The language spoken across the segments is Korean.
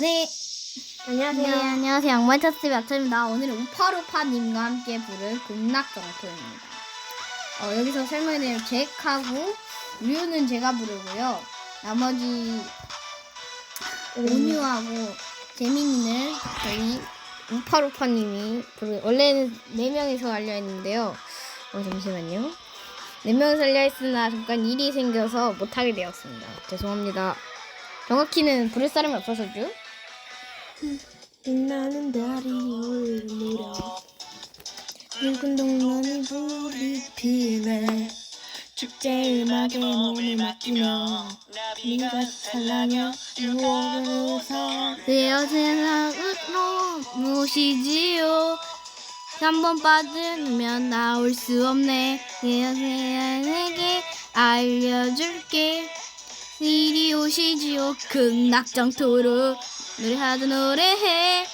네. 안녕하세요. 네, 안녕하세요. 양말차스 마차입니다. 오늘은 우파루파님과 함께 부를 극락정토입니다. 어, 여기서 설명해드리면 잭하고 류는 제가 부르고요. 나머지 온유하고 재민이는 저희 우파루파님이 부르 원래는 4명이서 하려 했는데요. 어, 잠시만요. 4명이서 하려 했으나 잠깐 일이 생겨서 못하게 되었습니다. 죄송합니다. 정확히는 부를 사람이 없어서죠. 빛나는 달이 오르르 붉은 동면이 불이 피네. 축제 음악에 몸을 맡기며 네가 찬란혀 유혹을 되어 세상으로 무엇이지요. 한 번 빠지면 나올 수 없네. 되어 세상에게 알려줄게. 이리 오시지요. 극락정토로 노래하자 노래해.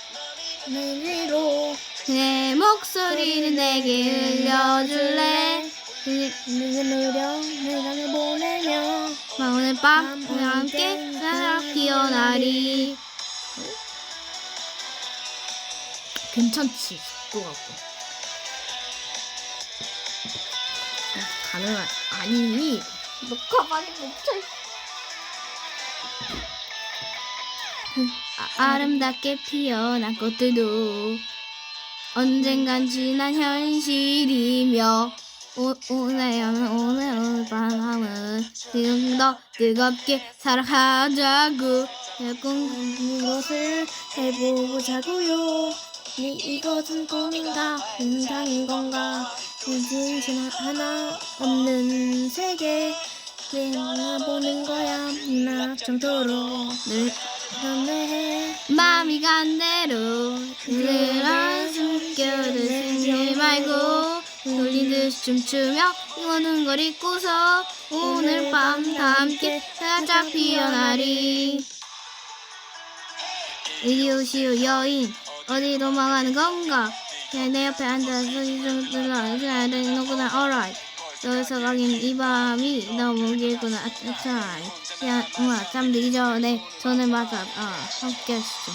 내리로 내 목소리를 내게 들려줄래? 내게 느려 내가 보내며 오늘 밤 우리와 함께 사랑 피어나리. 괜찮지 또 같고. 가능한 아니 너 가만히 멈춰 아, 아 름답게 피어난 꽃들도 언젠간 지난 현실이며 오, 오늘 오늘 오늘 밤은 지금 더 뜨겁게 사랑하자고 꿈 이것을 해보자고요? 네 이것은 꿈인가? 인상인 건가? 이젠 지나 하나 없는 세계. 내가 보는 거야. 나 정도로. 늘 연애해 마음이 간 대로 그들아 숨겨두지 말고 돌린 듯이 춤추며 이거는 걸 잊고서 오늘 밤 다 함께 살짝 피어나리. 오시오 여인 어디 도망가는 건가? 그냥 내 옆에 앉아서 이좀 들어야 되는구나 alright 여기서 가긴 이 밤이 너무 길구나. 아차이 야 우와 잠들기 전에 전에 맞아. 아 함께 하시죠.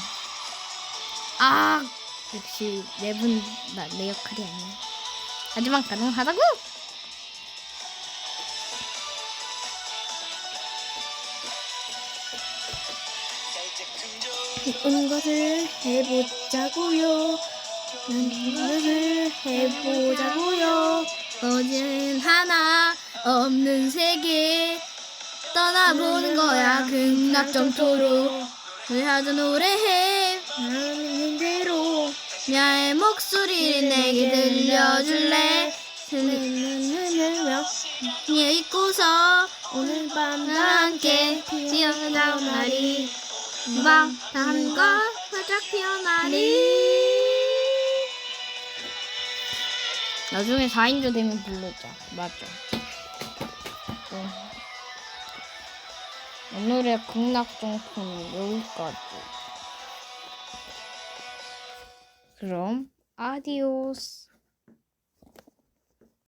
아 역시 네분내 역할이 아니야. 하지만 가능하다고! 온 것을 해보자고요. 난 것을 해보자고요 어제는 하나 없는 세계. 떠나보는 거야 극락정토로. 노래하자 노래해 나는 대로. 나의 목소리를 내게 들려줄래? 니 잊고서 오늘 밤나 함께 피어나온 날이. 밤 다음과 활짝 피어나리 나중에 4인조 되면 불러자 맞아. 어. 오늘의 극락정토는 여기까지. 그럼 아디오스